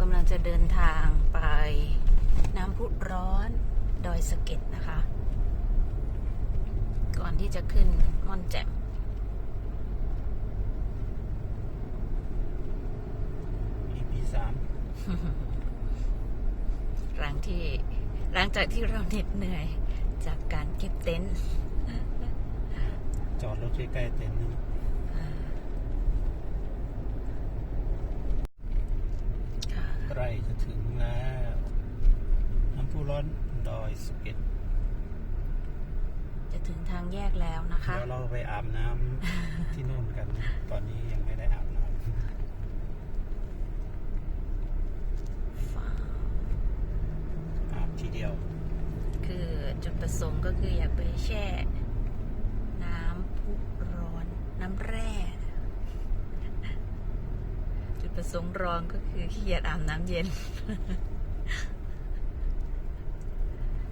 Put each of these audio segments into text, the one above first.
กำลังจะเดินทางไปน้ำพุร้อนดอยสะเก็ดนะคะ ก่อนที่จะขึ้นม่อนแจ่ม EP สามหลังที่หลังจากที่เราเหน็ดเหนื่อยจากการเก็บเต็นท์จอดรถใกล้ๆเต็นท์นี่ค่ะ ใกล้จะ ถึงแล้วน้ำพุร้อนดอยสะเก็ดจะถึงทางแยกแล้วนะคะ เดี๋ยวเราไปอาบน้ำที่นู่นกัน ตอนนี้ยังไม่ได้อาบน้ำอาบทีเดียว คือจุดประสงค์ก็คืออยากไปแช่ น้ำพุร้อนน้ำแร่จุด ประสงค์รองก็คือขี้เกียจอาบน้ำเย็น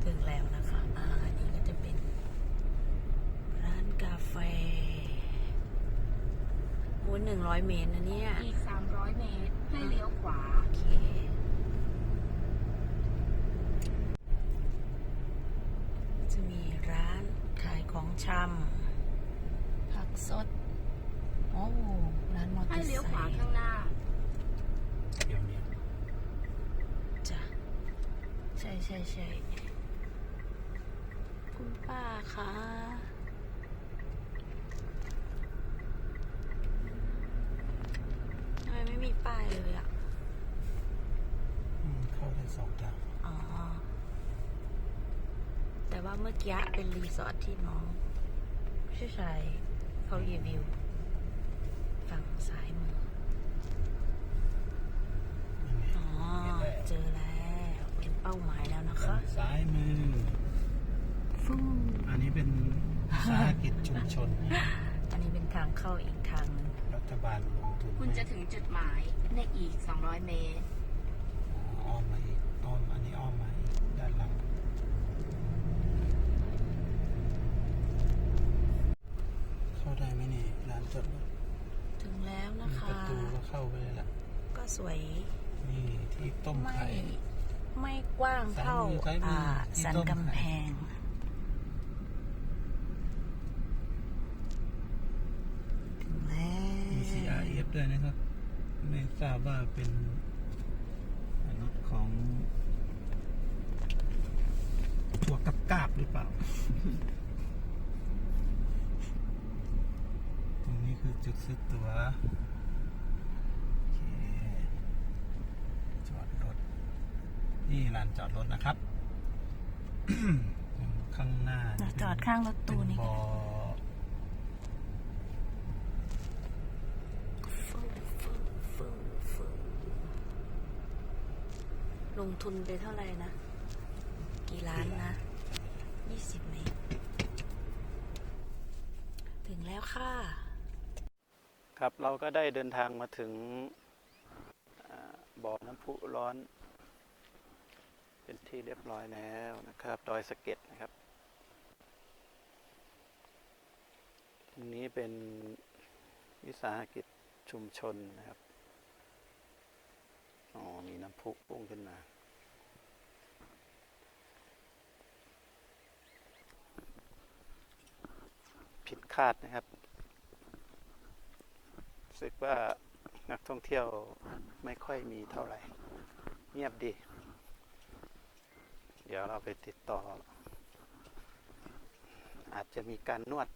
ถึงแล้วนะคะอ่าอันนี้ก็จะเป็นร้านกาแฟมูนหนึ่งร้อยเมตรนะเนี่ย อีก300เมตร ให้เลี้ยวขวา โอเค จะมีร้านขายของชำผักสด โอ้ ร้านมอเตอให้ร์ไซเลี้ยวขวาค์ข้างหน้า เดี๋ยวนี้ จ้ะ ใช่ใช่ใช่คุณป้าคะทำไมไม่มีป้ายเลยอะ อืมเข้าได้สองทางอ๋อ แต่ว่าเมื่อกี้เป็นรีสอร์ทที่น้องชื่อชายเขารีวิว ฝั่งซ้ายมือ ยังไง อ๋อ เจอแล้วเป็นเป้าหมายแล้วนะคะ ซ้ายมือ ฟู อันนี้เป็นวิสาหกิจชุมชนนะ อันนี้เป็นทางเข้าอีกทางหนึง รัฐบาลลงทุน คุณจะให้ถึงจุดหมายในอีก 200 เมตรอ๋ออ้อมมาอีกอ้อมอันนี้อ้อมมาอีกด้านหลังเข้าได้ไหมเนี่ยร้านจอดรถถึงแล้วนะมีคะ ประตูก็เข้าไปเลยล่ะ ก็สวย นี่ที่ต้มไม่ ไข่ ไม่กว้างเท่า ซ้ายมือซ้ายมืออ่า ที่สันต้มไข่กำแพง ถึงแล้ว มี CRF ด้วยนะครับ ไม่ทราบว่าเป็นอันนี้ของถั่วกับกาบหรือเปล่า ตรงนี้คือจุดซื้อตั๋วโอเคจอดรถ นี่ลานจอดรถนะครับ ข้างหน้าเราจอดข้างรถตู้นี่เป็นบ่อ ฟูฟูฟูฟู ลงทุนไปเท่าไหร่นะ กี่ล้านนะยี่สิบเมตรถึงแล้วค่ะ ครับเราก็ได้เดินทางมาถึงบ่อน้ำพุร้อน เป็นที่เรียบร้อยแล้วนะครับดอยสะเก็ดนะครับตรงนี้เป็นวิสาหกิจชุมชนนะครับ น้ำพุพุ่งขึ้นมา ผิดคาดนะครับรู้สึกว่านักท่องเที่ยวไม่ค่อยมีเท่าไหร่ เงียบดี เดี๋ยวเราไปติดต่อ อาจจะมีการนวด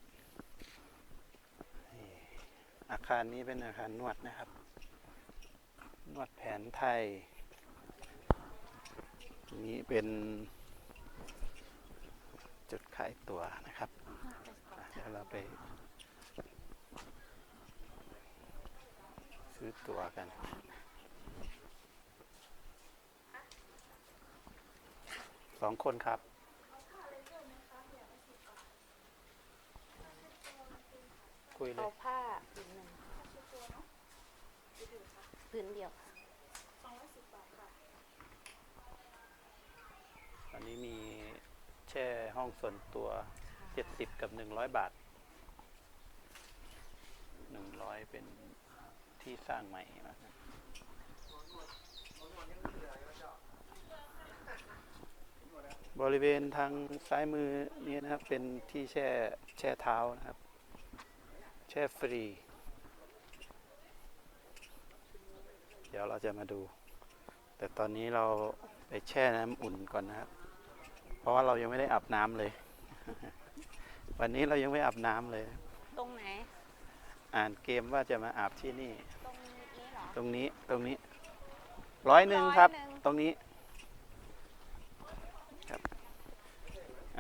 อาคารนี้เป็นอาคารนวดนะครับ นวดแผนไทย นี้เป็นจุดขายตั๋วนะครับเดี๋ยวเราไปซื้อตั๋วกัน สองคนครับคุยเลเอายผ้าผืนหนึ่งผืนเดียวค่ะ อันนี้มีแช่ห้องส่วนตัวค่ะเจ็ดสิบกับหนึ่งร้อยบาทหนึ่งร้อยเป็นที่สร้างใหม่นะครับบริเวณทางซ้ายมือนี้นะครับ เป็นที่แช่แช่เท้านะครับ แช่ฟรี เดี๋ยวเราจะมาดู แต่ตอนนี้เราไปแช่น้ำอุ่นก่อนนะครับ ราะว่าเรายังไม่ได้อาบน้ำเลย วันนี้เรายังไม่อาบน้ำเลย ตรงไหน อ่านเกมว่าจะมาอาบที่นี่ ตรงนี้เหรอตรงนี้ตรงนี้ร้อยหนึ่งครับร้อยหนึ่งตรงนี้ครับ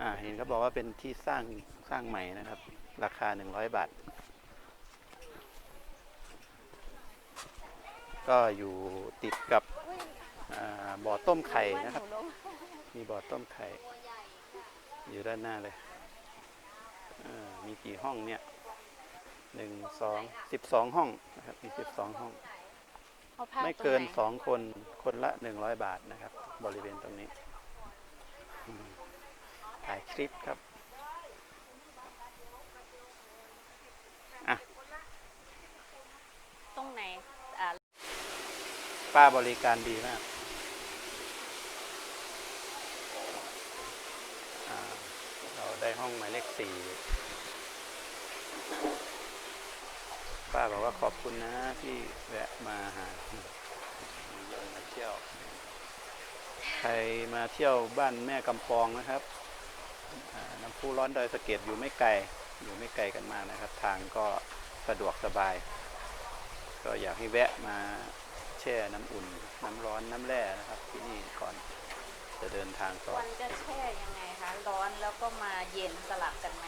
อ่าเห็นเขาบอกว่าเป็นที่สร้างสร้างใหม่นะครับ ราคาหนึ่งร้อยบาท ก็อยู่ติดกับอ่าบ่อต้มไข่นะครับว่าหลงมีบ่อต้มไข่ อยู่ด้านหน้าเลยเออมีกี่ห้องเนี่ยหนึ่งสองสิบสองห้องนะครับ มีสิบสองห้องเอาภาพไม่เกินตรงหสองคน คนละหนึ่งร้อยบาทนะครับ บริเวณตรงนี้อืมถ่ายคลิปครับ อะ ตรงไหนอ่าป้าบริการดีมากอ่าเรา ได้ห้องหมายเลขสี่ป้าบอกว่าขอบคุณนะที่แวะมาหามาเที่ยว ใครมาเที่ยวบ้านแม่กำปองนะครับน้ำพุร้อนดอยสะเก็ดอยู่ไม่ไกล อยู่ไม่ไกลกันมากนะครับ ทางก็สะดวกสบาย ก็อยากให้แวะมาแช่น้ำอุ่น น้ำร้อนน้ำแร่นะครับ ที่นี่ก่อนจะเดินทางต่อวันจะแช่ยังไง ร้อนแล้วก็มาเย็นสลับกันไหม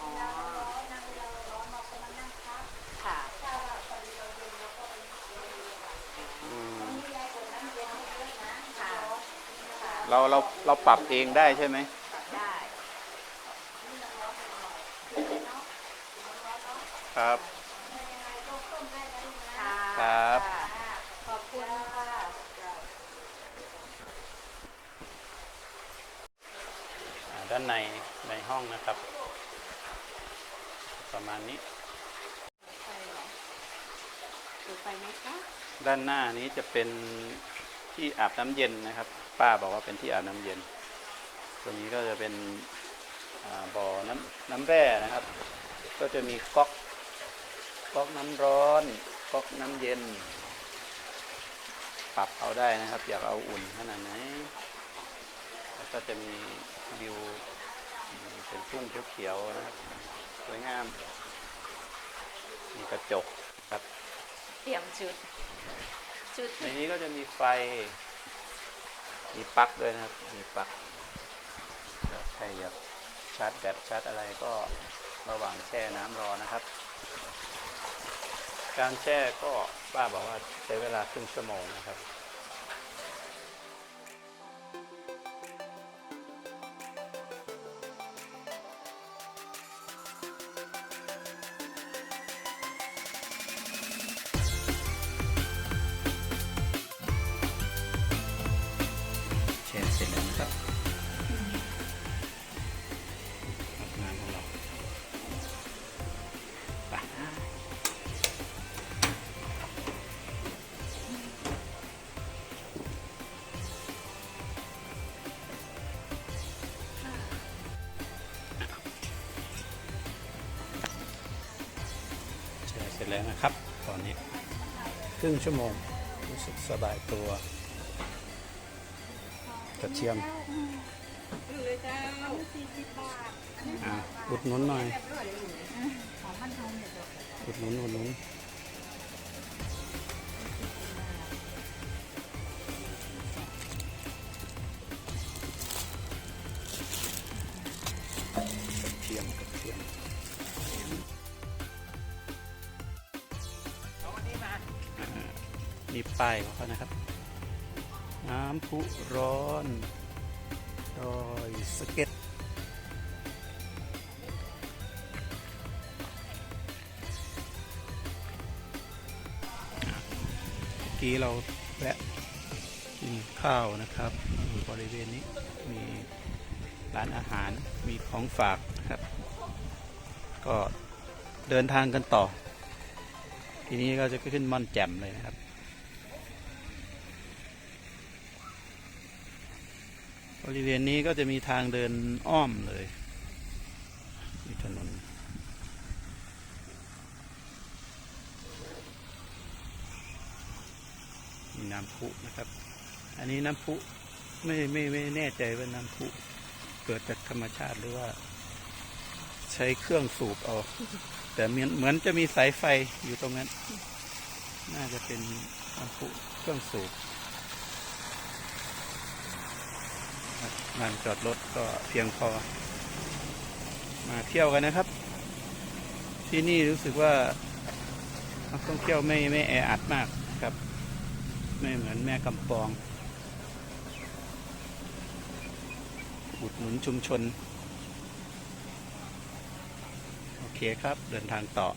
อ๋อค่ะอืมค่ะค่ะเราเราเราปรับเองได้ใช่ไหมได้ครับ ค่ะ ครับ ค่ะขอบคุณค่ะ อ่า ด้านในในห้องนะครับ ประมาณนี้ ไฟเหรอดูไฟไหมคะด้านหน้านี้จะเป็นที่อาบน้ำเย็นนะครับ ป้าบอกว่าเป็นที่อาบน้ำเย็น ตรงนี้ก็จะเป็นอ่าบ่อน้ำน้ำแร่นะครับ ก็จะมีก๊อกก๊อกน้ำร้อนก๊อกน้ำเย็น ปรับเอาได้นะครับ อยากเอาอุ่นขนาดไหนแล้วก็จะมี วิวอืมเป็นทุ่งเขียวๆนะครับสวยงาม มีกระจกครับเตรียมชุด ชุดในนี้ก็จะมีไฟ มีปลั๊กด้วยนะครับ มีปลั๊กแล้วใครอยากชาร์จแบตชาร์จอะไรก็ระหว่างแช่น้ำรอนะครับ การแช่ก็ป้าบอกว่าใช้เวลาครึ่งชั่วโมงนะครับ แช่เสร็จแล้วนะครับ ตอนนี้ครึ่งชั่วโมงรู้สึกสบายตัว กระเทียมอะอุดหนุนหน่อยอุดหนุนอุดหนุน ป้ายของเขานะครับ น้ำพุร้อนดอยสเก็ดเมื่อกี้เราแวะกินข้าวนะครับบบริเวณนี้มีร้านอาหารมีของฝากนะครับ ก็เดินทางกันต่อ ทีนี้ก็จะขึ้นม่อนแจ่มเลยนะครับ บริเวณนี้ก็จะมีทางเดินอ้อมเลยมีถนนมีน้ำพุนะครับ อันนี้น้ำพุไม่ไม่ไม่แน่ใจว่าน้ำพุเกิดจากธรรมชาติหรือว่า ใช้เครื่องสูบเอา แต่เหมือนเหมือนจะมีสายไฟอยู่ตรงนั้น น่าจะเป็นน้ำพุเครื่องสูบครับ ลานจอดรถก็เพียงพอ มาเที่ยวกันนะครับ ที่นี่รู้สึกว่านักท่องเที่ยวไม่ไม่แออัดมากครับ ไม่เหมือนแม่กำปองอุดหนุนชุมชน โอเคครับเดินทางต่อ